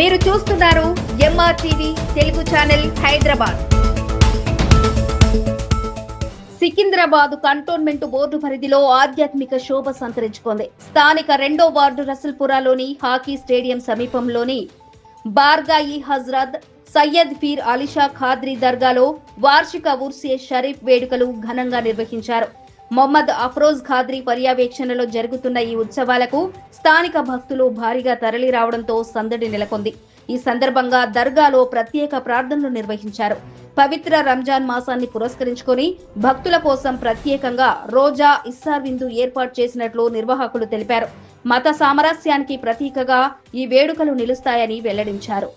మీరు చూస్తున్నారు MR TV Telugu channel Hyderabad. Secunderabad cantonment board పరిధిలో ఆధ్యాత్మిక శోభ సంతరించుకుంది. స్థానిక రెండో వార్డు రసల్పురాలోని హాకీ స్టేడియం సమీపంలోని బార్గాయి హజ్రత్ సయ్యద్ ఫీర్ అలీషా ఖాద్రీ దర్గాలో వార్షిక ఉర్సే షరీఫ్ వేడుకలు ఘనంగా నిర్వహించారు. మొహమ్మద్ అఫ్రోజ్ ఖాద్రీ పర్యవేక్షణలో జరుగుతున్న ఈ ఉత్సవాలకు స్థానిక భక్తులు భారీగా తరలి రావడంతో సందడి నెలకొంది. ఈ సందర్భంగా దర్గాలో ప్రత్యేక ప్రార్థనలు నిర్వహించారు. పవిత్ర రంజాన్ మాసాన్ని పురస్కరించుకొని భక్తుల కోసం ప్రత్యేకంగా రోజా ఇస్సార్ విందు ఏర్పాటు చేసినట్లు నిర్వాహకులు తెలిపారు. మత సామరస్యానికి ప్రతీకగా ఈ వేడుకలు నిలుస్తాయని వెల్లడించారు.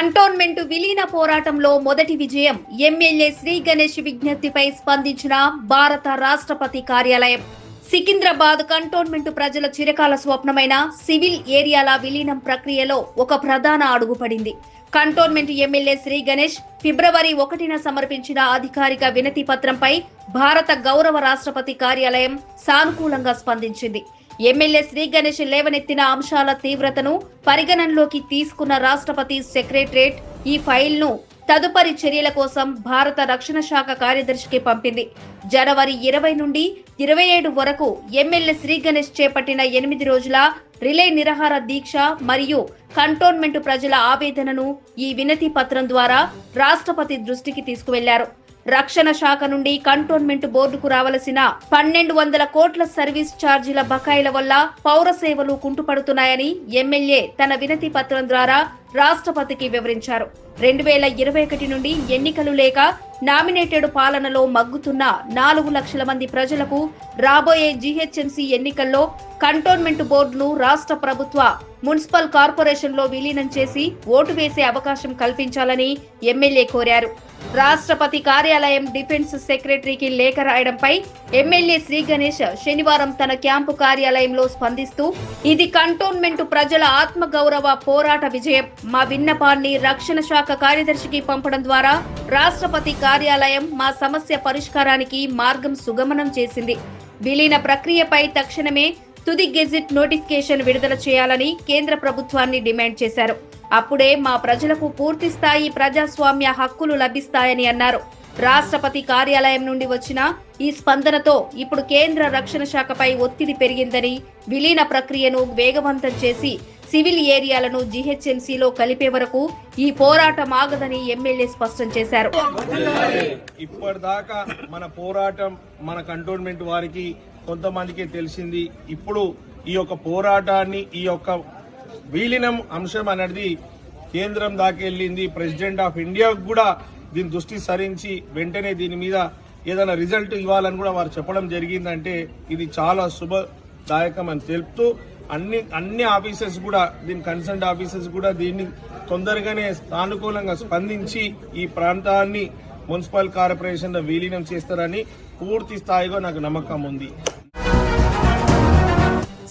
కంటోన్మెంట్ విలీన పోరాటంలో మొదటి విజయం. ఎమ్మెల్యే శ్రీ గణేష్ విజ్ఞప్తిపై స్పందించిన భారత రాష్ట్రపతి కార్యాలయం. సికింద్రాబాద్ కంటోన్మెంట్ ప్రజల చిరకాల స్వప్నమైన సివిల్ ఏరియాల విలీనం ప్రక్రియలో ఒక ప్రధాన అడుగుపడింది. కంటోన్మెంట్ ఎమ్మెల్యే శ్రీ గణేష్ ఫిబ్రవరి ఒకటిన సమర్పించిన అధికారిక వినతి పత్రంపై భారత గౌరవ రాష్ట్రపతి కార్యాలయం సానుకూలంగా స్పందించింది. ఎమ్మెల్యే శ్రీ గణేష్ లేవనెత్తిన అంశాల తీవ్రతను పరిగణనలోకి తీసుకున్న రాష్ట్రపతి సెక్రటరేట్ ఈ ఫైల్ను తదుపరి చర్యల కోసం భారత రక్షణ శాఖ కార్యదర్శికి పంపింది. జనవరి ఇరవై నుండి ఇరవై ఏడు వరకు ఎమ్మెల్యే శ్రీ గణేష్ చేపట్టిన ఎనిమిది రోజుల రిలే నిరహార దీక్ష మరియు కంటోన్మెంట్ ప్రజల ఆవేదనను ఈ వినతి పత్రం ద్వారా రాష్ట్రపతి దృష్టికి తీసుకువెళ్ళారు. రక్షణ శాఖ నుండి కంటోన్మెంట్ బోర్డుకు రావలసిన పన్నెండు వందల కోట్ల సర్వీస్ ఛార్జీల బకాయిల వల్ల పౌర సేవలు కుంటుపడుతున్నాయని ఎమ్మెల్యే తన వినతి పత్రం ద్వారా రాష్ట్రపతికి వివరించారు. రెండు వేల ఇరవై ఒకటి నుండి ఎన్నికలు లేక నామినేటెడ్ పాలనలో మగ్గుతున్న నాలుగు లక్షల మంది ప్రజలకు రాబోయే జీహెచ్ఎంసీ ఎన్నికల్లో కంటోన్మెంట్ బోర్డును రాష్ట్ర ప్రభుత్వ మున్సిపల్ కార్పొరేషన్లో విలీనం చేసి ఓటు వేసే అవకాశం కల్పించాలని ఎమ్మెల్యే కోరారు. రాష్ట్రపతి కార్యాలయం డిఫెన్స్ సెక్రటరీకి లేఖ రాయడంపై ఎమ్మెల్యే శ్రీ గణేష్ శనివారం తన క్యాంపు కార్యాలయంలో స్పందిస్తూ ఇది కంటోన్మెంట్ ప్రజల ఆత్మగౌరవ పోరాట విజయం. మా విన్నపాన్ని రక్షణ శాఖ కార్యదర్శికి పంపడం ద్వారా రాష్ట్రపతి కార్యాలయం మా సమస్య పరిష్కారానికి మార్గం సుగమనం చేసింది. విలీన ప్రక్రియపై తక్షణమే తుది గెజిట్ నోటిఫికేషన్ విడుదల చేయాలని కేంద్ర ప్రభుత్వాన్ని డిమాండ్ చేశారు. అప్పుడే మా ప్రజలకు పూర్తి స్థాయి ప్రజాస్వామ్య హక్కులు లభిస్తాయని అన్నారు. రాష్ట్రపతి కార్యాలయం నుండి వచ్చిన ఈ స్పందనతో ఇప్పుడు కేంద్ర రక్షణ శాఖపై ఒత్తిడి పెరిగిందని విలీన ప్రక్రియను వేగవంతం చేసి సివిల్ ఏరియాలను జీహెచ్ఎంసీలో కలిపే వరకు ఈ పోరాటం ఆగదని ఎమ్మెల్యే స్పష్టం చేశారు. ఇప్పటిదాకా మన పోరాటం మన కంటోన్మెంట్ వారికి కొంతమందికి తెలిసింది. ఇప్పుడు ఈ యొక్క పోరాటాన్ని ఈ యొక్క విలీనం అంశం అనేది కేంద్రం దాకెళ్ళింది. ప్రెసిడెంట్ ఆఫ్ ఇండియా కూడా దీని దృష్టి సరించి వెంటనే దీని మీద ఏదైనా రిజల్ట్ ఇవ్వాలని కూడా వారు చెప్పడం జరిగిందంటే ఇది చాలా శుభదాయకం అని తెలుపుతూ అన్ని అన్ని ఆఫీసర్స్ కూడా దీని కన్సర్న్ ఆఫీసర్స్ కూడా దీన్ని తొందరగానే సానుకూలంగా స్పందించి ఈ ప్రాంతాన్ని మున్సిపల్ కార్పొరేషన్లో విలీనం చేస్తారని పూర్తి స్థాయిలో నాకు నమ్మకం ఉంది.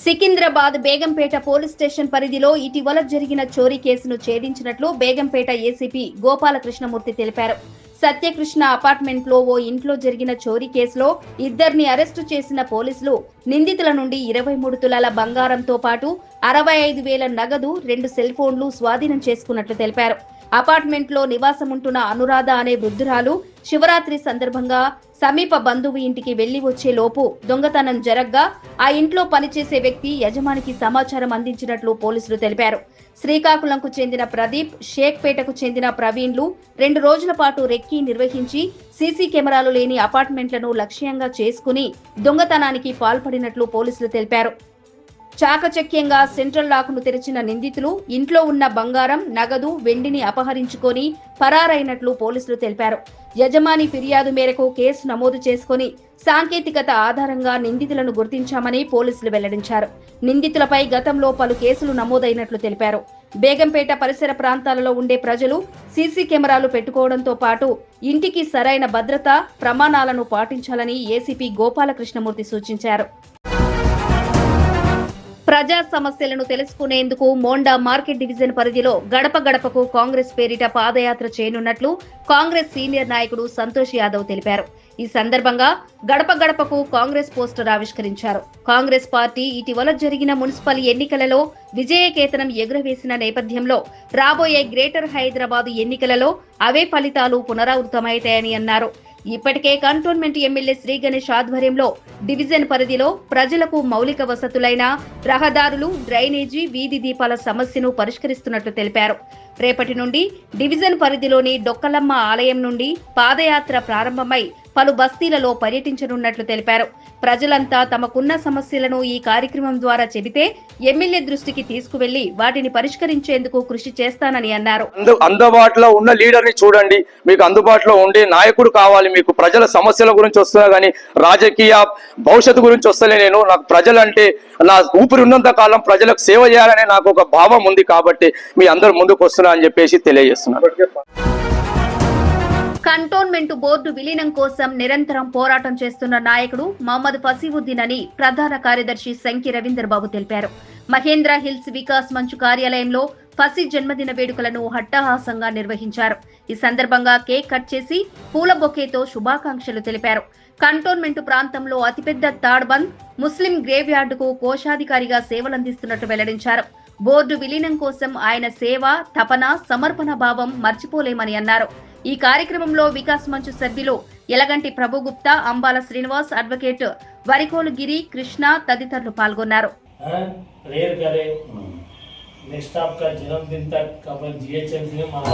సికింద్రాబాద్ బేగంపేట పోలీస్ స్టేషన్ పరిధిలో ఇటీవల జరిగిన చోరీ కేసును ఛేదించినట్లు బేగంపేట ఏసీపీ గోపాలకృష్ణమూర్తి తెలిపారు. సత్యకృష్ణ అపార్ట్మెంట్లో ఓ ఇంట్లో జరిగిన చోరీ కేసులో ఇద్దరిని అరెస్టు చేసిన పోలీసులు నిందితుల నుండి ఇరవై మూడు తులాల బంగారంతో పాటు అరవై ఐదు వేల నగదు రెండు సెల్ ఫోన్లు స్వాధీనం చేసుకున్నట్లు తెలిపారు. అపార్ట్మెంట్లో నివాసముంటున్న అనురాధ అనే వృద్ధురాలు శివరాత్రి సందర్భంగా సమీప బంధువు ఇంటికి వెళ్ళి వచ్చే లోపు దొంగతనం జరగ్గా ఆ ఇంట్లో పనిచేసే వ్యక్తి యజమానికి సమాచారం అందించినట్లు పోలీసులు తెలిపారు. శ్రీకాకుళంకు చెందిన ప్రదీప్ షేక్పేటకు చెందిన ప్రవీణ్లు రెండు రోజుల పాటు రెక్కి నిర్వహించి సీసీ కెమెరాలు లేని అపార్ట్మెంట్లను లక్ష్యంగా చేసుకుని దొంగతనానికి పాల్పడినట్లు పోలీసులు తెలిపారు. చాకచక్యంగా సెంట్రల్ లాక్ను తెరిచిన నిందితులు ఇంట్లో ఉన్న బంగారం నగదు వెండిని అపహరించుకొని పరారైనట్లు పోలీసులు తెలిపారు. యజమాని ఫిర్యాదు మేరకు కేసు నమోదు చేసుకుని సాంకేతికత ఆధారంగా నిందితులను గుర్తించామని పోలీసులు వెల్లడించారు. నిందితులపై గతంలో పలు కేసులు నమోదైనట్లు తెలిపారు. బేగంపేట పరిసర ప్రాంతాలలో ఉండే ప్రజలు సీసీ కెమెరాలు పెట్టుకోవడంతో పాటు ఇంటికి సరైన భద్రత ప్రమాణాలను పాటించాలని ఏసీపీ గోపాలకృష్ణమూర్తి సూచించారు. ప్రజా సమస్యలను తెలుసుకునేందుకు మోండా మార్కెట్ డివిజన్ పరిధిలో గడప గడపకు కాంగ్రెస్ పేరిట పాదయాత్ర చేయనున్నట్లు కాంగ్రెస్ సీనియర్ నాయకుడు సంతోష్ యాదవ్ తెలిపారు. ఈ సందర్భంగా గడప గడపకు కాంగ్రెస్ పోస్టర్ ఆవిష్కరించారు. కాంగ్రెస్ పార్టీ ఇటీవల జరిగిన మున్సిపల్ ఎన్నికలలో విజయకేతనం ఎగురవేసిన నేపథ్యంలో రాబోయే గ్రేటర్ హైదరాబాద్ ఎన్నికలలో అవే ఫలితాలు పునరావృతమవుతాయని అన్నారు. ఇప్పటికే కంటోన్మెంట్ ఎమ్మెల్యే శ్రీ గణేష్ ఆధ్వర్యంలో డివిజన్ పరిధిలో ప్రజలకు మౌలిక వసతులైన రహదారులు డ్రైనేజీ వీధి దీపాల సమస్యను పరిష్కరిస్తున్నట్లు తెలిపారు. రేపటి నుండి డివిజన్ పరిధిలోని డొక్కలమ్మ ఆలయం నుండి పాదయాత్ర ప్రారంభమై పలు బస్తీలలో పర్యటించనున్నట్లు తెలిపారు. ప్రజలంతా తమకున్న సమస్యలను ఈ కార్యక్రమం ద్వారా చెబితే ఎమ్మెల్యే దృష్టికి తీసుకువెళ్ళి వాటిని పరిష్కరించేందుకు కృషి చేస్తానని అన్నారు. అందు అందుబాటులో ఉన్న లీడర్ని చూడండి. మీకు అందుబాటులో ఉండే నాయకుడు కావాలి. మీకు ప్రజల సమస్యల గురించి వస్తున్నా కానీ రాజకీయ భవిష్యత్తు గురించి వస్తలే నేను. నాకు ప్రజలంటే నా ఊపిరి ఉన్నంత కాలం ప్రజలకు సేవ చేయాలనే నాకు ఒక భావం ఉంది కాబట్టి మీ అందరు ముందుకు వస్తున్నా అని చెప్పేసి తెలియజేస్తున్నాను కంటోన్మెంట్ బోర్డు విలీనం కోసం నిరంతరం పోరాటం చేస్తున్న నాయకుడు మహమ్మద్ ఫసీవుద్దీన్ అని ప్రధాన కార్యదర్శి శంకి రవీందర్ బాబు తెలిపారు. మహేంద్ర హిల్స్ వికాస్ మంచు కార్యాలయంలో ఫసీ జన్మదిన వేడుకలను హట్టహాసంగా నిర్వహించారు. ఈ సందర్భంగా కేక్ కట్ చేసి పూల బొకేతో శుభాకాంక్షలు తెలిపారు. కంటోన్మెంట్ ప్రాంతంలో అతిపెద్ద తాడ్బంద్ ముస్లిం గ్రేవ్ యార్డుకు కోశాధికారిగా సేవలందిస్తున్నట్టు వెల్లడించారు. బోర్డు విలీనం కోసం ఆయన సేవ తపన సమర్పణ భావం మర్చిపోలేమని అన్నారు. ఈ కార్యక్రమంలో వికాస్ మంచు సభ్యులు ఎలగంటి ప్రభుగుప్తా అంబాల శ్రీనివాస్ అడ్వకేట్ వరికోలు గిరి కృష్ణ తదితరులు పాల్గొన్నారు प्रेयर करे नेक्स्ट आपका जन्मदिन तक अपन जीएचएमसी में मना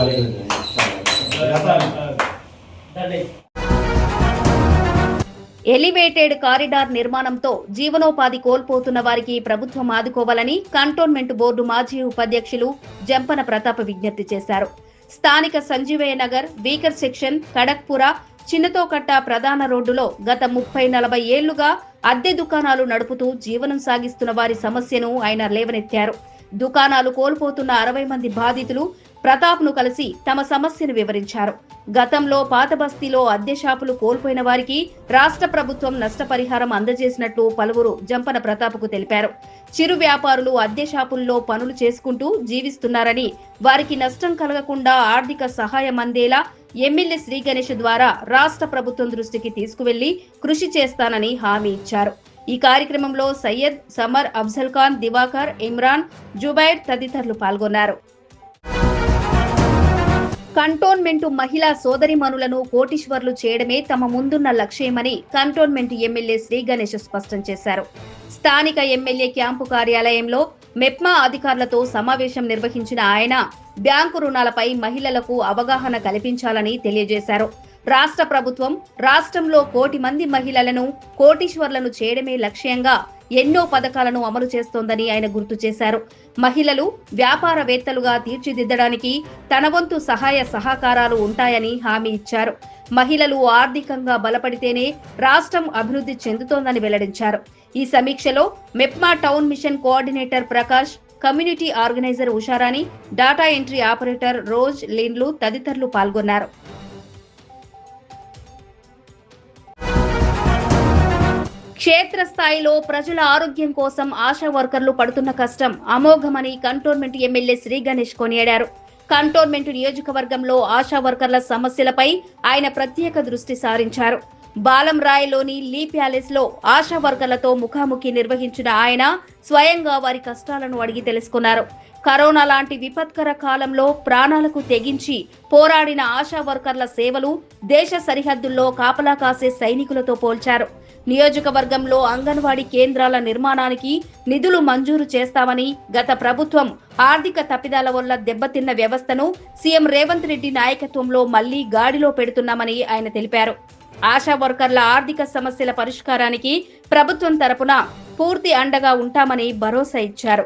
ఎలివేటెడ్ కారిడార్ నిర్మాణంతో జీవనోపాధి కోల్పోతున్న వారికి ప్రభుత్వం ఆదుకోవాలని కంటోన్మెంట్ బోర్డు మాజీ ఉపాధ్యక్షులు జంపన ప్రతాప్ విజ్ఞప్తి చేశారు స్థానిక సంజీవయ్య నగర్ వీకర్ సెక్షన్ కడక్పుర చిన్నతోకట్ట ప్రధాన రోడ్డులో గత ముప్పై నలభై ఏళ్ళుగా అద్దె దుకాణాలు నడుపుతూ జీవనం సాగిస్తున్న వారి సమస్యను ఆయన లేవనెత్తారు. దుకాణాలు కోల్పోతున్న అరవై మంది బాధితులు ప్రతాప్ను కలిసి తమ సమస్యను వివరించారు. గతంలో పాత బస్తీలో అద్దె షాపులు కోల్పోయిన వారికి రాష్ట్ర ప్రభుత్వం నష్టపరిహారం అందజేసినట్లు పలువురు జంపన ప్రతాప్కు తెలిపారు. చిరు వ్యాపారులు అద్దె షాపుల్లో పనులు చేసుకుంటూ జీవిస్తున్నారని వారికి నష్టం కలగకుండా ఆర్థిక సహాయం అందేలా ఎమ్మెల్యే శ్రీ గణేష్ ద్వారా రాష్ట్ర ప్రభుత్వం దృష్టికి తీసుకువెళ్ళి కృషి చేస్తానని హామీ ఇచ్చారు. ఈ కార్యక్రమంలో సయ్యద్ సమర్ అఫ్జల్ ఖాన్ దివాకర్ ఇమ్రాన్ జుబైర్ తదితరులు పాల్గొన్నారు. కంటోన్మెంట్ మహిళా సోదరిమణులను కోటీశ్వర్లు చేయడమే తమ ముందున్న లక్ష్యమని కంటోన్మెంట్ ఎమ్మెల్యే శ్రీ గణేష్ స్పష్టం చేశారు. స్థానిక ఎమ్మెల్యే క్యాంపు కార్యాలయంలో మెప్మా అధికారులతో సమావేశం నిర్వహించిన ఆయన బ్యాంకు రుణాలపై మహిళలకు అవగాహన కల్పించాలని తెలియజేశారు. రాష్ట్ర ప్రభుత్వం రాష్ట్రంలో కోటి మంది మహిళలను కోటీశ్వర్లను చేయడమే లక్ష్యంగా ఎన్నో పథకాలను అమలు చేస్తోందని ఆయన గుర్తు చేశారు. మహిళలు వ్యాపారవేత్తలుగా తీర్చిదిద్దడానికి తన వంతు సహాయ సహకారాలు ఉంటాయని హామీ ఇచ్చారు. మహిళలు ఆర్థికంగా బలపడితేనే రాష్ట్రం అభివృద్ధి చెందుతోందని వెల్లడించారు. ఈ సమీక్షలో MEPMA town mission coordinator Prakash community organiser Usharani data entry operator rose లీన్లు తదితరులు పాల్గొన్నారు. క్షేత్రస్థాయిలో ప్రజల ఆరోగ్యం కోసం ఆశా వర్కర్లు పడుతున్న కష్టం అమోఘమని కంటోన్మెంట్ ఎమ్మెల్యే శ్రీ గణేష్ కొనియాడారు. కంటోన్మెంట్ నియోజకవర్గంలో ఆశా వర్కర్ల సమస్యలపై ఆయన ప్రత్యేక దృష్టి సారించారు. బాలంరాయ్లోని లీ ప్యాలెస్లో ఆశా వర్కర్లతో ముఖాముఖి నిర్వహించిన ఆయన స్వయంగా వారి కష్టాలను అడిగి తెలుసుకున్నారు. కరోనా లాంటి విపత్కర కాలంలో ప్రాణాలకు తెగించి పోరాడిన ఆశా వర్కర్ల సేవలు దేశ సరిహద్దుల్లో కాపలా కాసే సైనికులతో పోల్చారు. నియోజకవర్గంలో అంగన్వాడీ కేంద్రాల నిర్మాణానికి నిధులు మంజూరు చేస్తామని గత ప్రభుత్వం ఆర్థిక తప్పిదాల వల్ల దెబ్బతిన్న వ్యవస్థను సీఎం రేవంత్ రెడ్డి నాయకత్వంలో మళ్ళీ గాడిలో పెడుతున్నామని ఆయన తెలిపారు. ఆశా వర్కర్ల ఆర్థిక సమస్యల పరిష్కారానికి ప్రభుత్వం తరపున పూర్తి అండగా ఉంటామని భరోసా ఇచ్చారు.